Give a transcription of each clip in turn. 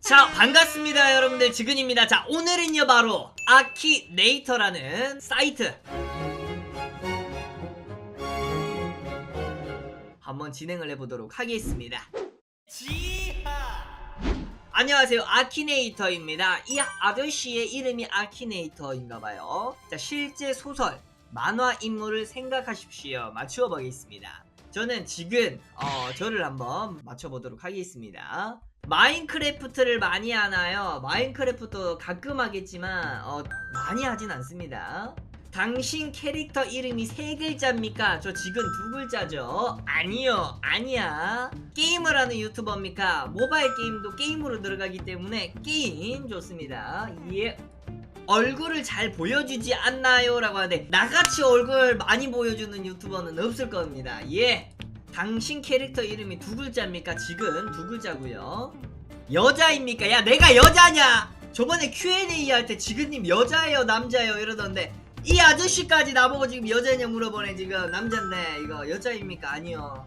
자 반갑습니다 여러분들. 지근입니다. 자 오늘은요 바로 아키네이터라는 사이트. 한번 진행을 해보도록 하겠습니다. 지하! 안녕하세요. 아키네이터입니다. 이 아저씨의 이름이 아키네이터인가봐요. 자 실제 소설 만화 인물을 생각하십시오. 맞추어 보겠습니다. 저는 지금 어, 저를 한번 맞춰보도록 하겠습니다 마인크래프트를 많이 하나요? 마인크래프트 가끔 하겠지만 어, 많이 하진 않습니다. 당신 캐릭터 이름이 세 글자입니까? 저 지금 두 글자죠? 아니요, 아니야. 게임을 하는 유튜버입니까? 모바일 게임도 게임으로 들어가기 때문에 게임 좋습니다. 예. 얼굴을 잘 보여주지 않나요? 라고 하는데 나같이 얼굴 많이 보여주는 유튜버는 없을 겁니다. 예. 당신 캐릭터 이름이 두 글자입니까? 지금 두 글자고요. 여자입니까? 야 내가 여자냐? 저번에 Q&A 할 때 지근님 여자예요 남자예요 이러던데 이 아저씨까지 나보고 지금 여자냐 물어보네 지금 남잔데 이거 여자입니까? 아니요.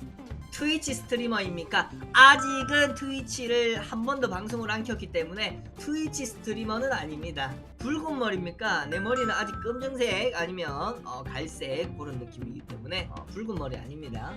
트위치 스트리머입니까? 아직은 트위치를 한 번도 방송을 안 켰기 때문에 트위치 스트리머는 아닙니다. 붉은 머리입니까? 내 머리는 아직 검정색 아니면 어, 갈색 그런 느낌이기 때문에 어, 붉은 머리 아닙니다.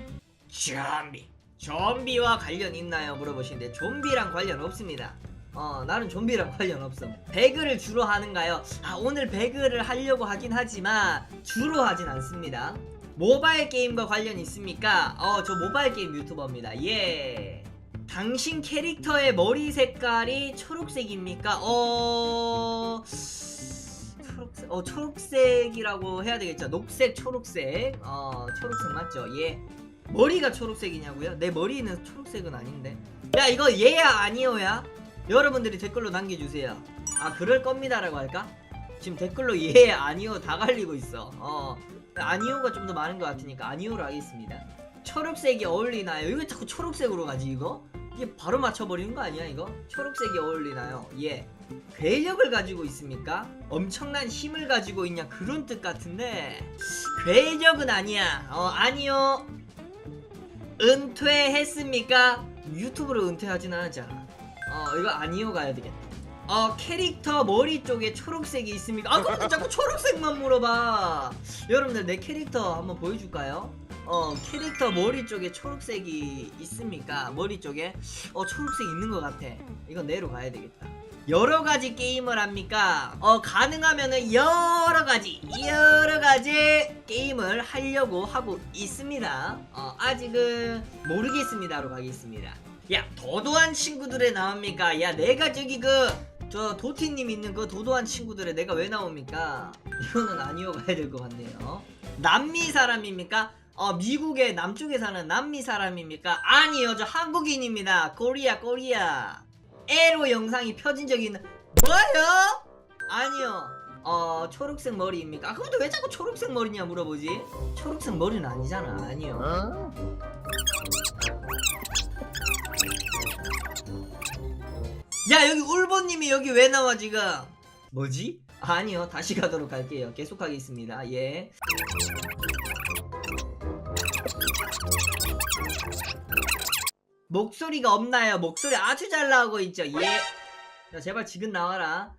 좀비. 좀비와 관련 있나요? 물어보시는데 좀비랑 관련 없습니다. 어 나는 좀비랑 관련 없어 배그를 주로 하는가요? 아 오늘 배그를 하려고 하긴 하지만 주로 하진 않습니다. 모바일 게임과 관련 있습니까? 어 저 모바일 게임 유튜버입니다. 예. 당신 캐릭터의 머리 색깔이 초록색입니까? 어 초록색 어 초록색이라고 해야 되겠죠? 녹색 초록색. 어 초록색 맞죠? 예 머리가 초록색이냐고요? 내 머리는 초록색은 아닌데. 야 이거 얘야 아니오야? 여러분들이 댓글로 남겨주세요. 아 그럴 겁니다 라고 할까? 지금 댓글로 얘 아니오 다 갈리고 있어. 어 아니오가 좀 더 많은 것 같으니까 아니오로 하겠습니다. 초록색이 어울리나요? 이거 자꾸 초록색으로 가지 이거? 이게 바로 맞춰버리는 거 아니야 이거? 초록색이 어울리나요? 예. 괴력을 가지고 있습니까? 엄청난 힘을 가지고 있냐 그런 뜻 같은데 괴력은 아니야. 어 아니요. 은퇴했습니까? 유튜브로 은퇴하진 않았잖아. 어, 이거 아니요 가야 되겠다. 어, 캐릭터 머리 쪽에 초록색이 있습니까? 아, 근데 자꾸 초록색만 물어봐. 여러분들 내 캐릭터 한번 보여줄까요? 어, 캐릭터 머리 쪽에 초록색이 있습니까? 머리 쪽에? 어, 초록색 있는 것 같아. 이건 내로 가야 되겠다. 여러 가지 게임을 합니까? 어, 가능하면은 여러 가지, 여러 가지 게임을 하려고 하고 있습니다. 어, 아직은 모르겠습니다로 가겠습니다. 야, 도도한 친구들에 나옵니까? 야, 내가 저기 그, 저 도티님 있는 그 도도한 친구들에 내가 왜 나옵니까? 이거는 아니어 가야 될 것 같네요. 남미 사람입니까? 어, 미국의 남쪽에 사는 남미 사람입니까? 아니요, 저 한국인입니다. 코리아, 코리아. 에로 영상이 펴진 적이 있는 뭐요? 아니요. 어 초록색 머리입니까? 아 근데 왜 자꾸 초록색 머리냐 물어보지? 초록색 머리는 아니잖아. 아니요. 야 여기 울보님이 여기 왜 나와 지금? 뭐지? 아니요. 다시 가도록 할게요. 계속하겠습니다. 예. 목소리가 없나요? 목소리 아주 잘 나오고 있죠. 예. 자, 제발 지금 나와라.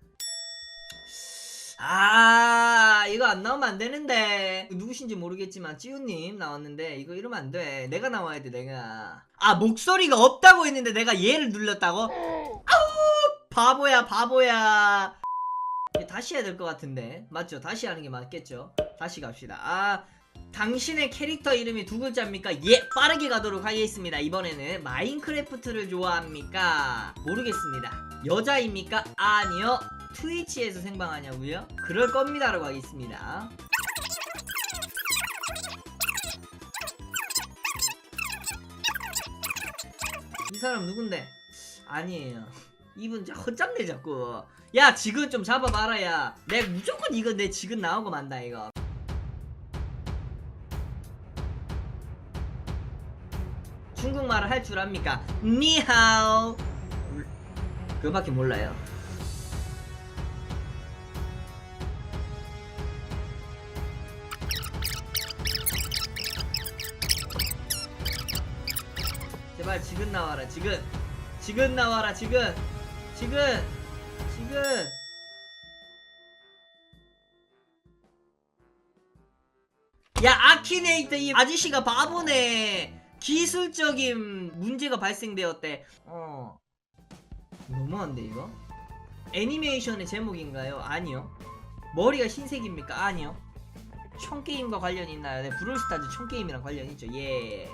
아, 이거 안 나오면 안 되는데. 누구신지 모르겠지만, 찌우님 나왔는데, 이거 이러면 안 돼. 내가 나와야 돼, 내가. 아, 목소리가 없다고 했는데 내가 얘를 눌렀다고? 아우! 바보야, 바보야. 다시 해야 될 것 같은데. 맞죠? 다시 하는 게 맞겠죠? 다시 갑시다. 아, 당신의 캐릭터 이름이 두 글자입니까? 예, 빠르게 가도록 하겠습니다. 이번에는 마인크래프트를 좋아합니까? 모르겠습니다. 여자입니까? 아니요. 트위치에서 생방하냐고요? 그럴 겁니다 라고 하겠습니다. 이 사람 누군데? 아니에요. 이분 자 헛잡네 자꾸. 야 지금 좀 잡아봐라 야. 내가 무조건 이거 내 지금 나오고 만다 이거. 중국말을 할 줄 압니까? 니하오. 그밖에 몰라요. 제발 지금 나와라 지금 지금 나와라 지금 지금 지금 야 아키네이터 이 아저씨가 바보네 기술적인 문제가 발생되었대. 어. 너무한데 이거? 애니메이션의 제목인가요? 아니요. 머리가 흰색입니까? 아니요. 총게임과 관련이 있나요? 네 브롤스타즈 총게임이랑 관련이 있죠. 예.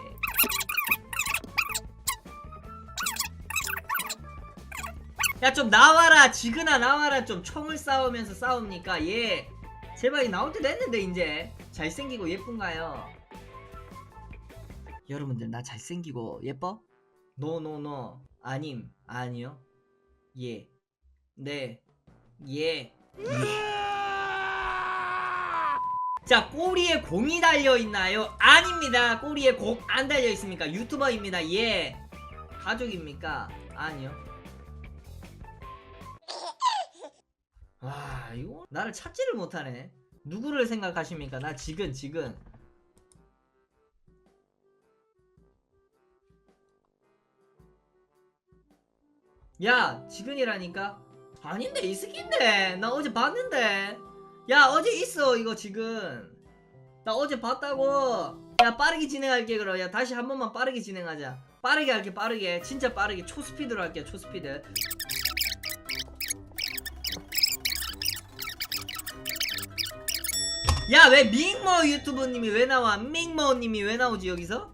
야 좀 나와라. 지그나 나와라. 좀 총을 싸우면서 싸웁니까? 예. 제발 나올 때 됐는데 이제. 잘생기고 예쁜가요 여러분들 나 잘생기고 예뻐? 노노노 아님 아니요 예 네 예. 예. 자 꼬리에 공이 달려 있나요? 아닙니다 꼬리에 공 안 달려 있습니까? 유튜버입니다 예 가족입니까? 아니요 와 이거 나를 찾지를 못하네 누구를 생각하십니까 나 지금 지금 야 지금이라니까? 아닌데 이 새끼인데. 나 어제 봤는데. 야 어제 있어 이거 지금 나 어제 봤다고. 야 빠르게 진행할게 그럼. 야 다시 한 번만 빠르게 진행하자. 빠르게 할게 빠르게. 진짜 빠르게. 초스피드로 할게 초스피드. 야 왜 밍모 유튜브님이 왜 나와? 밍모님이 왜 나오지 여기서? 아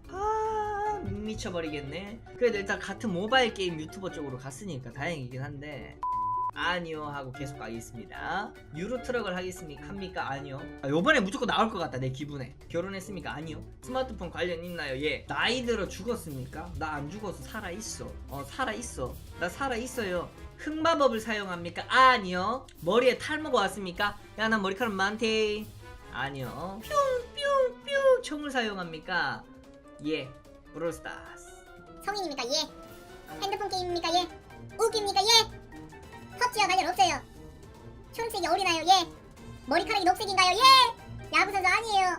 미쳐버리겠네. 그래도 일단 같은 모바일 게임 유튜버 쪽으로 갔으니까 다행이긴 한데. 아니요 하고 계속 가겠습니다. 유로 트럭을 하겠습니까? 합니까? 아니요. 아, 요번에 무조건 나올 것 같다 내 기분에. 결혼했습니까? 아니요. 스마트폰 관련 있나요? 예. 나이 들어 죽었습니까? 나 안 죽어서 살아있어. 어 살아있어. 나 살아있어요. 흑마법을 사용합니까? 아니요. 머리에 탈모가 왔습니까? 야난 머리카락 많대. 아니요. 뿅뿅뿅. 총을 사용합니까? 예 브롤스타스 성인입니까? 예. 핸드폰 게임입니까? 예. 웃깁니까? 예. 펍지와 관련 없어요. 초록색이 어울리나요? 예. 머리카락이 녹색인가요? 예. 야구 선수 아니에요.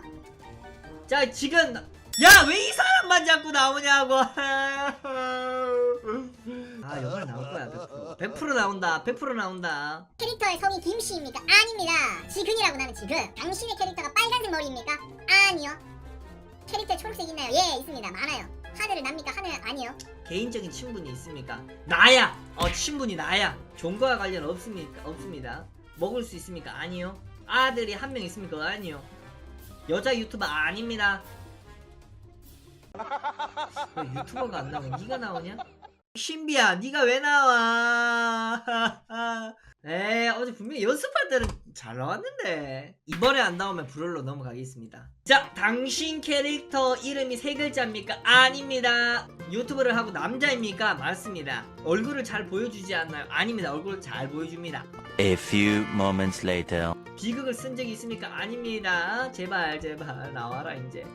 자 지금 야 왜 이 사람만 자꾸 나오냐고 아 이번에 나올 거야 100% 100% 나온다 100% 나온다 캐릭터의 성이 김씨입니까? 아닙니다. 지근이라고 나는 지근. 당신의 캐릭터가 빨간색 머리입니까? 아니요. 캐릭터에 초록색 있나요? 예, 있습니다. 많아요. 하늘을 납니까? 하늘 아니요. 개인적인 친분이 있습니까? 나야! 어 친분이 나야. 종거와 관련 없습니까 없습니다. 먹을 수 있습니까? 아니요. 아들이 한 명 있습니까? 아니요. 여자 유튜버 아닙니다. 왜 유튜버가 안 나오냐 네가 나오냐? 신비야 네가 왜 나와? 에 어제 분명히 연습할 때는 잘 나왔는데. 이번에 안 나오면 브롤로 넘어가겠습니다. 자 당신 캐릭터 이름이 세 글자입니까? 아닙니다. 유튜브를 하고 남자입니까? 맞습니다. 얼굴을 잘 보여주지 않나요? 아닙니다. 얼굴을 잘 보여줍니다. A few moments later. 비극을 쓴 적이 있습니까? 아닙니다. 제발 제발. 나와라 이제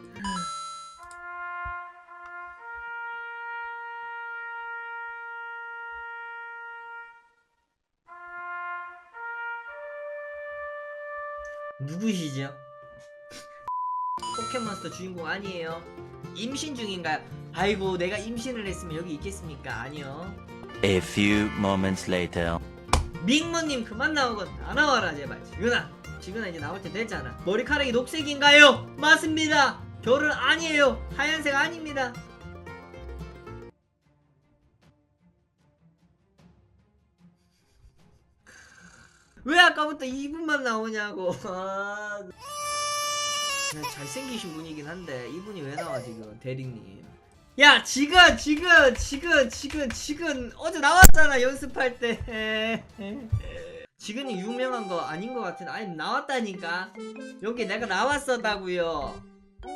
누구시죠? 포켓몬스터 주인공 아니에요. 임신 중인가요? 아이고 내가 임신을 했으면 여기 있겠습니까? 아니요. A few moments later. 밍모님 그만 나오고 안 나와라 제발. 지근아, 지근아 이제 나올 때 됐잖아. 머리카락이 녹색인가요? 맞습니다. 결혼 아니에요. 하얀색 아닙니다. 왜 아까부터 이분만 나오냐고. 아, 잘생기신 분이긴 한데 이분이 왜 나와 지금? 대리님. 야 지금 지금 지금 지금 지금 어제 나왔잖아 연습할 때. 지금이 유명한 거 아닌 것 같은데 아니 나왔다니까. 여기 내가 나왔었다고요.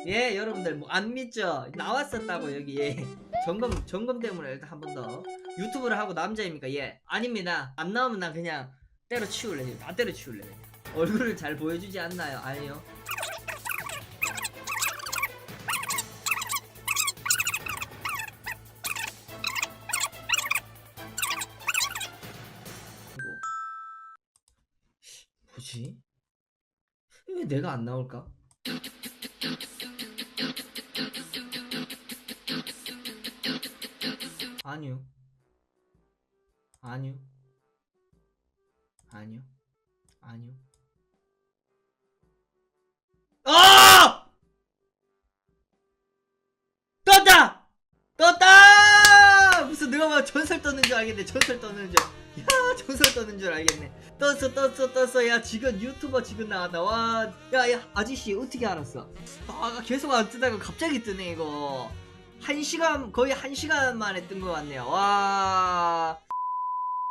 예 여러분들 뭐 안 믿죠? 나왔었다고 여기. 예. 점검 점검 때문에 일단 한 번 더. 유튜브를 하고 남자입니까? 예. 아닙니다. 안 나오면 난 그냥 때려치울래 다 때려치울래 얼굴을 잘 보여주지 않나요 아니요 이거 뭐지? 왜 내가 안 나올까? 아니요. 아니요. 아니요. 아니요. 아! 떴다! 떴다! 무슨 누가 막 전설 떴는 줄 알겠네. 전설 떴는 줄. 야, 전설 떴는 줄 알겠네. 떴어, 떴어, 떴어. 야, 지금 유튜버 지금 나왔다. 와, 야, 야, 아저씨 어떻게 알았어? 아, 계속 안 뜨다가 갑자기 뜨네 이거. 한 시간 거의 한 시간 만에 뜬 것 같네요. 와.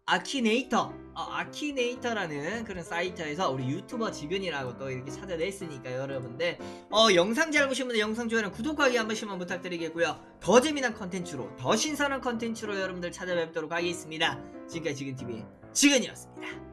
아키네이터, 어, 아키네이터라는 그런 사이트에서 우리 유튜버 지근이라고 또 이렇게 찾아냈으니까 여러분들 어 영상 잘 보신 분들 영상 좋아요랑 구독하기 한 번씩만 부탁드리겠고요. 더 재미난 컨텐츠로 더 신선한 컨텐츠로 여러분들 찾아뵙도록 하겠습니다. 지금까지 지근TV 지근이었습니다.